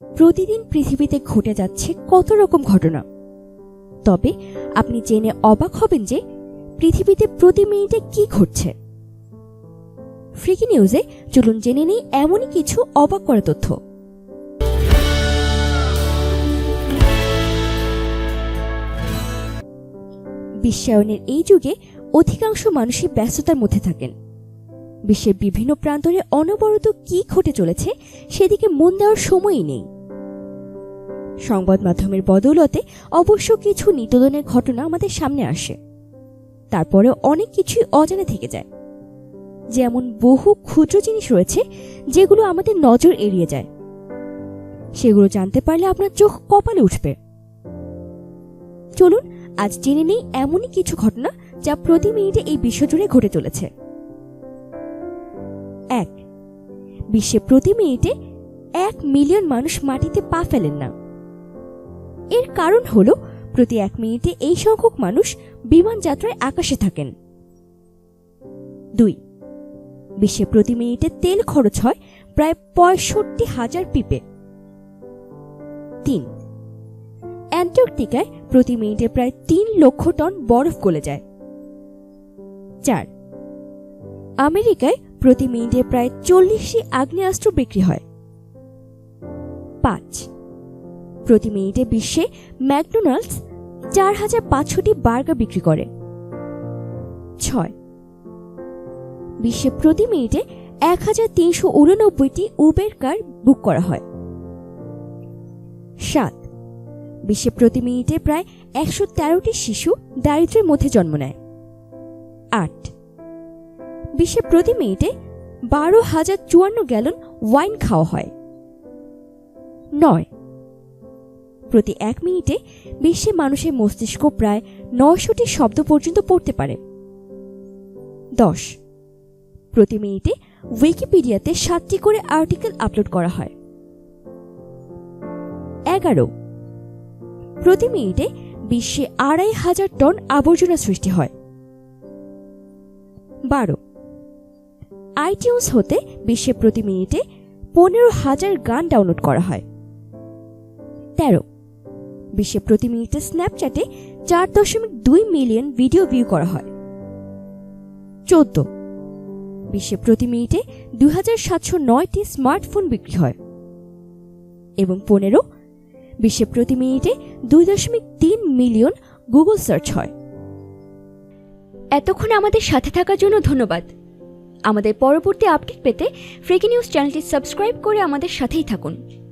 প্রতিদিন পৃথিবীতে ঘটে যাচ্ছে কত রকম ঘটনা। তবে আপনি জেনে অবাক হবেন যে পৃথিবীতে প্রতি মিনিটে কি ঘটছে। ফ্রিকি নিউজে চলুন জেনে নেই এমনই কিছু অবাক করা তথ্য। বিশ্বায়নের এই যুগে অধিকাংশ মানুষই ব্যস্ততার মধ্যে থাকেন। বিশ্বের বিভিন্ন প্রান্তরে অনবরত কি ঘটে চলেছে, সেদিকে মন দেওয়ার সময়ই নেই। সংবাদ মাধ্যমের বদৌলতে অবশ্য কিছু নিতদনের ঘটনা আমাদের সামনে আসে। তারপরে অনেক কিছুই অজানা থেকে যায়। যেমন বহু ক্ষুদ্র জিনিস রয়েছে, যেগুলো আমাদের নজর এড়িয়ে যায়। সেগুলো জানতে পারলে আপনার চোখ কপালে উঠবে। চলুন, আজ জেনে নেই এমনই কিছু ঘটনা যা প্রতি মিনিটে এই বিশ্বজুড়ে ঘটে চলেছে। বিশ্বে প্রতি মিনিটে এক মিলিয়ন মানুষ মাটিতে পা ফেলেন না। এর কারণ হল, প্রতি এক মিনিটে এই সংখ্যক মানুষ বিমান যাত্রায় আকাশে থাকেন। দুই, বিশ্বে প্রতি মিনিটে তেল খরচ হয় প্রায় পঁয়ষট্টি হাজার পিপে। তিন, অ্যান্টার্কটিকায় প্রতি মিনিটে প্রায় তিন লক্ষ টন বরফ গলে যায়। চার, আমেরিকায় প্রতি মিনিটে প্রায় চল্লিশটি আগ্নেয়াস্ত্র বিক্রি হয়। পাঁচ। প্রতি মিনিটে বিশ্বে ম্যাকডোনাল্ডস চার হাজার পাঁচশোটি বার্গার বিক্রি করে। ছয়। বিশ্বে প্রতি মিনিটে এক হাজার তিনশো উননব্বইটি উবের কার বুক করা হয়। সাত। বিশ্বে প্রতি মিনিটে প্রায় একশো তেরোটি শিশু দারিদ্র্যের মধ্যে জন্ম নেয়। আট। বিশ্বে প্রতি মিনিটে বারো হাজার চুয়ান্ন গ্যালন ওয়াইন খাওয়া হয়। নয়। প্রতি এক মিনিটে বিশ্বে মানুষের মস্তিষ্ক প্রায় নয়শোটি শব্দ পর্যন্ত পড়তে পারে। দশ। প্রতি মিনিটে উইকিপিডিয়াতে সাতটি করে আর্টিকেল আপলোড করা হয়। এগারো। প্রতি মিনিটে বিশ্বে আড়াই হাজার টন আবর্জনা সৃষ্টি হয়। বারো। আইটিউন্স হতে বিশ্বে প্রতি মিনিটে পনেরো হাজার গান ডাউনলোড করা হয়। তেরো। বিশ্বে প্রতি মিনিটে স্ন্যাপচ্যাটে চার দশমিক দুই মিলিয়ন ভিডিও ভিউ করা হয়। চোদ্দ। বিশ্বে প্রতি মিনিটে দুই হাজার সাতশো নয়টি স্মার্টফোন বিক্রি হয়। এবং পনেরো। বিশ্বে প্রতি মিনিটে দুই দশমিক তিন মিলিয়ন গুগল সার্চ হয়। এতক্ষণ আমাদের সাথে থাকার জন্য ধন্যবাদ। আমাদের পরবর্তী আপডেট পেতে ফ্রেকি নিউজ চ্যানেলটি সাবস্ক্রাইব করে আমাদের সাথেই থাকুন।